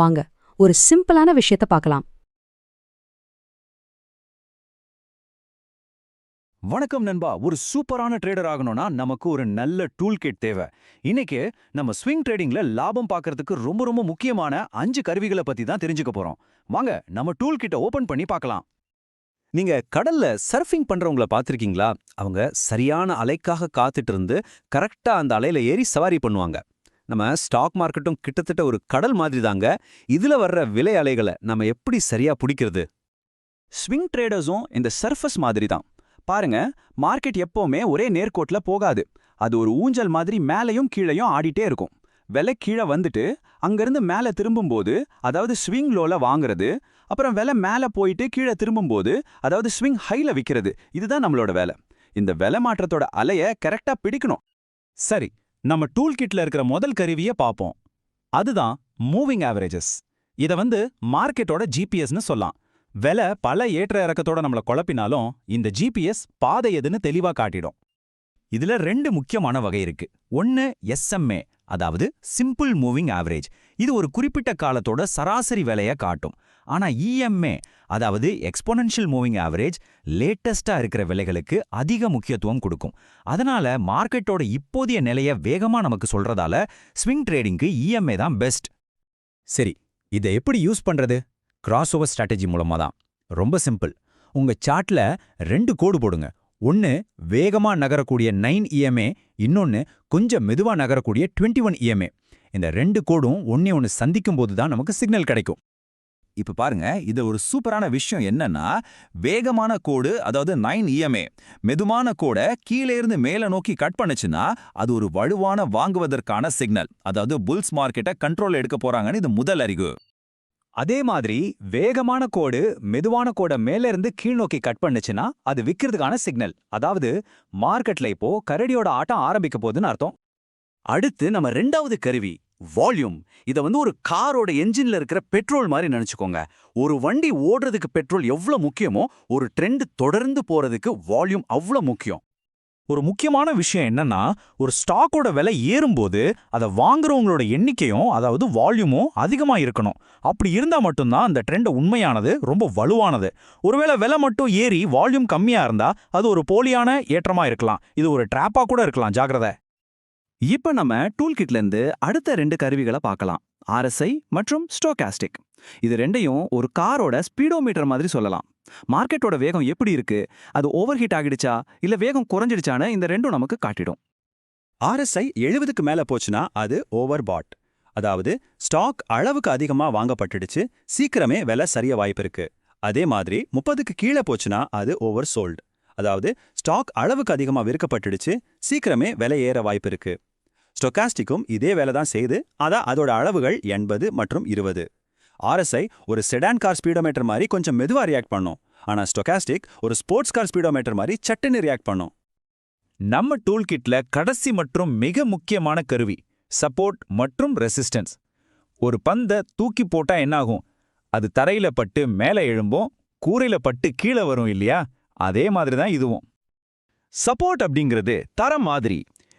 வாங்க ஒரு சிம்பிளான விஷயத்த பார்க்கலாம். வணக்கம் நண்பா ஒரு சூப்பரான ட்ரேடர் ஆகணும்னா நமக்கு ஒரு நல்ல டூல் கிட் தேவை. இன்னைக்கு நம்ம ஸ்விங் ட்ரேடிங்ல லாபம் பார்க்கறதுக்கு ரொம்ப ரொம்ப முக்கியமான அஞ்சு கருவிகளை பத்தி தான் தெரிஞ்சுக்க போறோம். வாங்க நம்ம டூல் கிட்ட ஓபன் பண்ணி பார்க்கலாம். நீங்க கடல்ல சர்ஃபிங் பண்றவங்கள பார்த்திருக்கீங்களா? அவங்க சரியான அலைக்காக காத்துட்டு இருந்து கரெக்டா அந்த அலையில ஏறி சவாரி பண்ணுவாங்க. நம்ம ஸ்டாக் மார்க்கெட்டும் கிட்டத்தட்ட ஒரு கடல் மாதிரி தாங்க இதுல வர்ற விலை அலைகளை நம்ம எப்படி சரியா பிடிக்கிறது? ஸ்விங் ட்ரேடர்ஸும் இந்த சர்ஃபஸ் மாதிரி தான் பாருங்க மார்க்கெட் எப்பவுமே ஒரே நேர்கோட்ல போகாது. அது ஒரு ஊஞ்சல் மாதிரி மேலையும் கீழையும் ஆடிட்டே இருக்கும். விலை கீழே வந்துட்டு அங்கேருந்து மேலே திரும்பும்போது அதாவது ஸ்விங் லோல வாங்குறது அப்புறம் விலை மேலே போயிட்டு கீழே திரும்பும்போது அதாவது ஸ்விங் ஹைல விற்கிறது இதுதான் நம்மளோட வேலை. இந்த விலை மாற்றத்தோட அலைய கரெக்டா பிடிக்கணும். சரி நம்ம டூல் கிட்ல இருக்கிற முதல் கருவியை பார்ப்போம் அதுதான் மூவிங் ஆவரேஜஸ் இதை வந்து மார்க்கெட்டோட ஜிபிஎஸ்னு சொல்லலாம். விலை பல ஏற்ற இறக்கத்தோட நம்மள குழப்பினாலும் இந்த ஜிபிஎஸ் பாதை எதுன்னு தெளிவா காட்டிடும். இதுல ரெண்டு முக்கியமான வகை இருக்கு. ஒன்னு எஸ்எம்ஏ அதாவது சிம்பிள் மூவிங் ஆவரேஜ் இது ஒரு குறிப்பிட்ட காலத்தோட சராசரி விலைய காட்டும். ஆனா இஎம்ஏ அதாவது எக்ஸ்போனன்ஷியல் மூவிங் ஆவரேஜ் லேட்டஸ்டா இருக்கிற விலைகளுக்கு அதிக முக்கியத்துவம் கொடுக்கும். அதனால மார்க்கெட்டோட இப்போதைய நிலைய வேகமா நமக்கு சொல்றதால ஸ்விங் ட்ரேடிங்க்கு இஎம்ஏ தான் பெஸ்ட். சரி இதை எப்படி யூஸ் பண்றது? கிராஸ் ஓவர் ஸ்ட்ராட்டஜி மூலமா தான். ரொம்ப சிம்பிள். உங்க சார்ட்ல ரெண்டு கோடு போடுங்க. ஒன்னு வேகமா நகரக்கூடிய நைன் இஎம்ஏ இன்னொன்னு கொஞ்சம் மெதுவா நகரக்கூடிய டுவெண்ட்டி ஒன் இஎம்ஏ இந்த ரெண்டு கோடும் ஒன்னே ஒன்னு சந்திக்கும் போது தான் நமக்கு சிக்னல் கிடைக்கும். இப்ப பாருங்க இது ஒரு சூப்பரான விஷயம் என்னன்னா வேகமான கோடு அதாவது நைன் இஎம்ஏ மெதுமான கோட கீழே இருந்து மேல நோக்கி கட் பண்ணுச்சுன்னா அது ஒரு வலுவான வாங்குவதற்கான சிக்னல் அதாவது புல்ஸ் மார்க்கெட்டை கண்ட்ரோல் எடுக்க போறாங்கன்னு இது முதல் அறிவு. அதே மாதிரி வேகமான கோடு மெதுவான கோடை மேல இருந்து கீழ் நோக்கி கட் பண்ணுச்சுன்னா அது விற்கிறதுக்கான சிக்னல் அதாவது மார்க்கெட்ல இப்போ கரடியோட ஆட்டம் ஆரம்பிக்க போகுதுன்னு அர்த்தம். அடுத்து நம்ம ரெண்டாவது கருவி வால்யூம் இத வந்து ஒரு காரோட என்ஜின்ல இருக்கிற பெட்ரோல் மாதிரி நினைச்சுக்கோங்க. ஒரு வண்டி ஓடுறதுக்கு பெட்ரோல் எவ்வளவு முக்கியமோ ஒரு ட்ரெண்ட் தொடர்ந்து போறதுக்கு வால்யூம் அவ்வளவு முக்கியம். ஒரு முக்கியமான விஷயம் என்னன்னா ஒரு ஸ்டாக்கோட விலை ஏறும்போது அதை வாங்குறவங்களோட எண்ணிக்கையும் அதாவது வால்யூமும் அதிகமா இருக்கணும். அப்படி இருந்தா மட்டும்தான் அந்த ட்ரெண்ட் உண்மையானது ரொம்ப வலுவானது. ஒருவேளை விலை மட்டும் ஏறி வால்யூம் கம்மியா இருந்தா அது ஒரு போலியான ஏற்றமா இருக்கலாம். இது ஒரு ட்ராப்பா கூட இருக்கலாம் ஜாகிரதை இப்ப நம்ம டூல் கிட்ல இருந்து அடுத்த ரெண்டு கருவிகளை பார்க்கலாம். ஆர்எஸ்ஐ மற்றும் ஸ்டோகாஸ்டிக். இது ரெண்டையும் ஒரு காரோட ஸ்பீடோமீட்டர் மாதிரி சொல்லலாம். மார்க்கெட்டோட வேகம் எப்படி இருக்கு? அது ஓவர் ஹீட் ஆகிடுச்சா? இல்ல வேகம் குறைஞ்சிடுச்சான்னு இந்த ரெண்டும் நமக்கு காட்டிடும். ஆர்எஸ்ஐ எழுபதுக்கு மேல போச்சுன்னா அது ஓவர் பாட் அதாவது ஸ்டாக் அளவுக்கு அதிகமா வாங்கப்பட்டுடுச்சு. சீக்கிரமே விலை சரிய வாய்ப்பு இருக்கு. அதே மாதிரி முப்பதுக்கு கீழே போச்சுன்னா அது ஓவர் சோல்டு அதாவது ஸ்டாக் அளவுக்கு அதிகமா விற்கப்பட்டுடுச்சு சீக்கிரமே விலை ஏற வாய்ப்பு இருக்கு. ஸ்டொகாஸ்டிக்கும் இதே வேலை தான் செய்து அதான் அதோட அளவுகள் எண்பது மற்றும் இருபது. ஆர்எஸ்ஐ ஒரு செடான் கார் ஸ்பீடோமீட்டர் மாதிரி கொஞ்சம் மெதுவா ரியாக்ட் பண்ணும். ஆனா ஸ்டொகாஸ்டிக் ஒரு ஸ்போர்ட்ஸ் கார் ஸ்பீடோமீட்டர் மாதிரி சட்டுன்னு ரியாக்ட் பண்ணும். நம்ம டூல் கிட்ல கடைசி மற்றும் மிக முக்கியமான கருவி சப்போர்ட் மற்றும் ரெசிஸ்டன்ஸ் ஒரு பந்தை தூக்கி போட்டா என்னாகும்? அது தரையில பட்டு மேலே எழும்போம் கூரையில பட்டு கீழே வரும் இல்லையா? அதே மாதிரி தான் இதுவும். சப்போர்ட் அப்படிங்கிறது தரம் மாதிரி.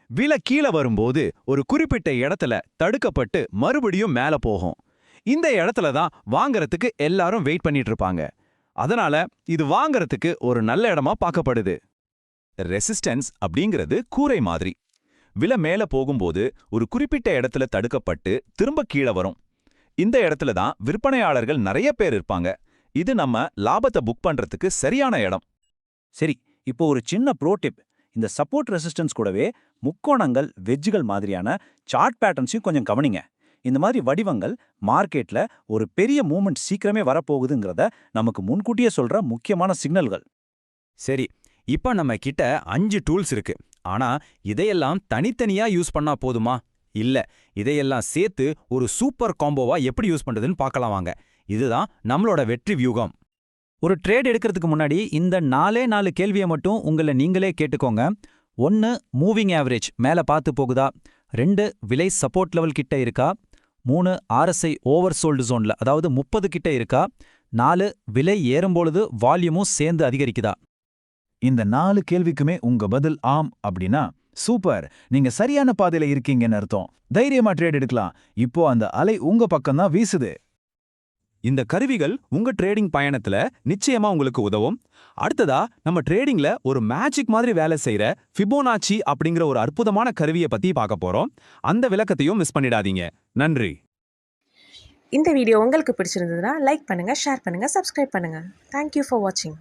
விலை கீழே வரும்போது ஒரு குறிப்பிட்ட இடத்துல தடுக்கப்பட்டு மறுபடியும் மேல போகும். இந்த இடத்துல தான் வாங்கறதுக்கு எல்லாரும் வெயிட் பண்ணிட்டு இருப்பாங்க. அதனால இது வாங்கறதுக்கு ஒரு நல்ல இடமா பார்க்கப்படுது. ரெசிஸ்டன்ஸ் அப்படிங்கிறது கூரை மாதிரி. விலை மேல போகும்போது ஒரு குறிப்பிட்ட இடத்துல தடுக்கப்பட்டு திரும்ப கீழே வரும். இந்த இடத்துல தான் விற்பனையாளர்கள் நிறைய பேர் இருப்பாங்க. இது நம்ம லாபத்தை புக் பண்றதுக்கு சரியான இடம். சரி இப்போ ஒரு சின்ன ப்ரோ டிப் இந்த சப்போர்ட் ரெசிஸ்டன்ஸ் கூடவே முக்கோணங்கள் வெஜ்ஜுகள் மாதிரியான சார்ட் பேட்டர்ன்ஸையும் கொஞ்சம் கவனிங்க. இந்த மாதிரி வடிவங்கள் மார்க்கெட்ல ஒரு பெரிய மூமெண்ட் சீக்கிரமே வரப்போகுதுங்கிறத நமக்கு முன்கூட்டியே சொல்ற முக்கியமான சிக்னல்கள் சரி இப்ப நம்ம கிட்ட அஞ்சு டூல்ஸ் இருக்கு. ஆனா இதையெல்லாம் தனித்தனியா யூஸ் பண்ணா போதுமா? இல்ல இதையெல்லாம் சேர்த்து ஒரு சூப்பர் காம்போவா எப்படி யூஸ் பண்றதுன்னு பார்க்கலாம் வாங்க. இதுதான் நம்மளோட வெற்றி வியூகம். ஒரு ட்ரேட் எடுக்கிறதுக்கு முன்னாடி இந்த நாலே நாலு கேள்வியை மட்டும் உங்களை நீங்களே கேட்டுக்கோங்க. ஒன்று மூவிங் ஆவரேஜ் மேலே பார்த்து போகுதா? ரெண்டு விலை சப்போர்ட் லெவல் கிட்ட இருக்கா? மூணு ஆர்எஸ்ஐ ஓவர் சோல்டு ஜோனில் அதாவது முப்பது கிட்ட இருக்கா? நாலு விலை ஏறும்பொழுது வால்யூமும் சேர்ந்து அதிகரிக்குதா? இந்த நாலு கேள்விக்குமே உங்க பதில் ஆம் அப்படின்னா சூப்பர் நீங்க சரியான பாதையில இருக்கீங்கன்னு அர்த்தம். தைரியமா ட்ரேட் எடுக்கலாம். இப்போ அந்த அலை உங்க பக்கம்தான் வீசுது. இந்த கருவிகள் உங்க ட்ரேடிங் பயணத்துல நிச்சயமா உங்களுக்கு உதவும். அடுத்ததா நம்ம ட்ரேடிங்ல ஒரு மேஜிக் மாதிரி வேலை செய்யற ஃபிபோனாச்சி அப்படிங்கிற ஒரு அற்புதமான கருவியை பத்தி பார்க்க போறோம். அந்த விளக்கத்தையும் மிஸ் பண்ணிடாதீங்க. நன்றி. இந்த வீடியோ உங்களுக்கு பிடிச்சிருந்ததுன்னா லைக் பண்ணுங்கள் ஷேர் பண்ணுங்கள் சப்ஸ்கிரைப் பண்ணுங்கள் தேங்க்யூ ஃபார் வாட்சிங்